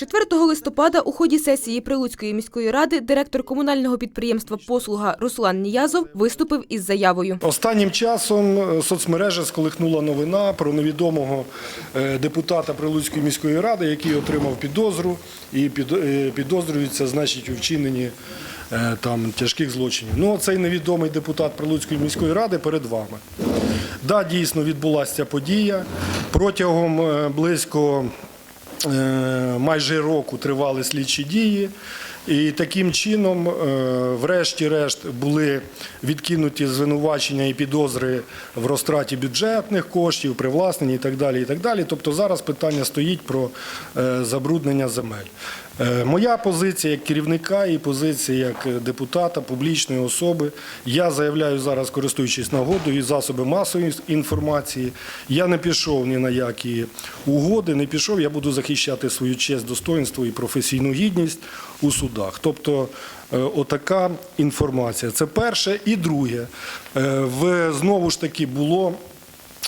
4 листопада у ході сесії Прилуцької міської ради директор комунального підприємства «Послуга» Руслан Ніязов виступив із заявою. Останнім часом е, соцмережа сколихнула новина про невідомого е, депутата Прилуцької міської ради, який отримав підозру і е, підозрюється, значить, у вчиненні там тяжких злочинів. Ну, цей невідомий депутат Прилуцької міської ради перед вами. Да, дійсно відбулася ця подія. Протягом близько майже року тривали слідчі дії. І таким чином, е, врешті-решт, були відкинуті звинувачення і підозри в розтраті бюджетних коштів, привласненні і так далі. І так далі. Тобто зараз питання стоїть про е, забруднення земель. Е, Моя позиція як керівника і позиція як депутата, публічної особи. Я заявляю зараз, користуючись нагодою і засоби масової інформації. Я не пішов ні на які угоди, не пішов. Я буду захищати свою честь, достоинство і професійну гідність у судах. Тобто, е, отака інформація. Це перше. І друге, е, в знову ж таки було.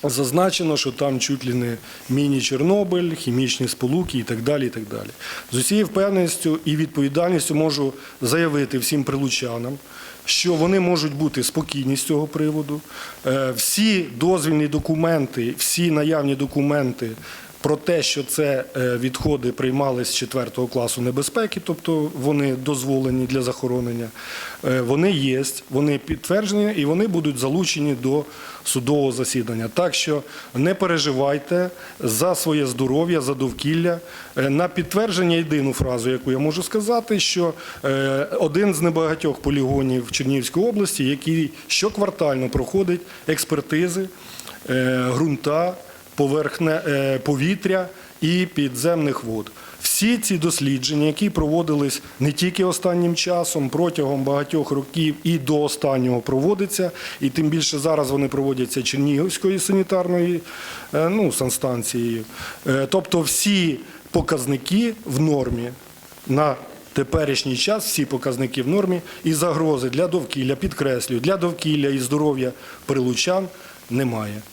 Зазначено, що там чуть ли не міні-Чорнобиль, хімічні сполуки і так далі. І так далі. З усією впевненістю і відповідальністю можу заявити всім прилучанам, що вони можуть бути спокійні з цього приводу. Е, Всі дозвільні документи, всі наявні документи про те, що це е, відходи приймали з 4 класу небезпеки, тобто вони дозволені для захоронення, е, вони є, вони підтверджені і вони будуть залучені до судового засідання. Так що не переживайте за своє здоров'я, за довкілля. Е, На підтвердження єдину фразу, яку я можу сказати, що один з небагатьох полігонів Чернігівської області, який щоквартально проходить експертизи ґрунта, поверхне е, повітря і підземних вод. Всі ці дослідження, які проводились не тільки останнім часом, протягом багатьох років і до останнього проводиться, і тим більше зараз вони проводяться Чернігівською санітарною е, ну, санстанцією. Е, Тобто всі показники в нормі на теперішній час, всі показники в нормі і загрози для довкілля, підкреслюю, для довкілля і здоров'я прилучан немає.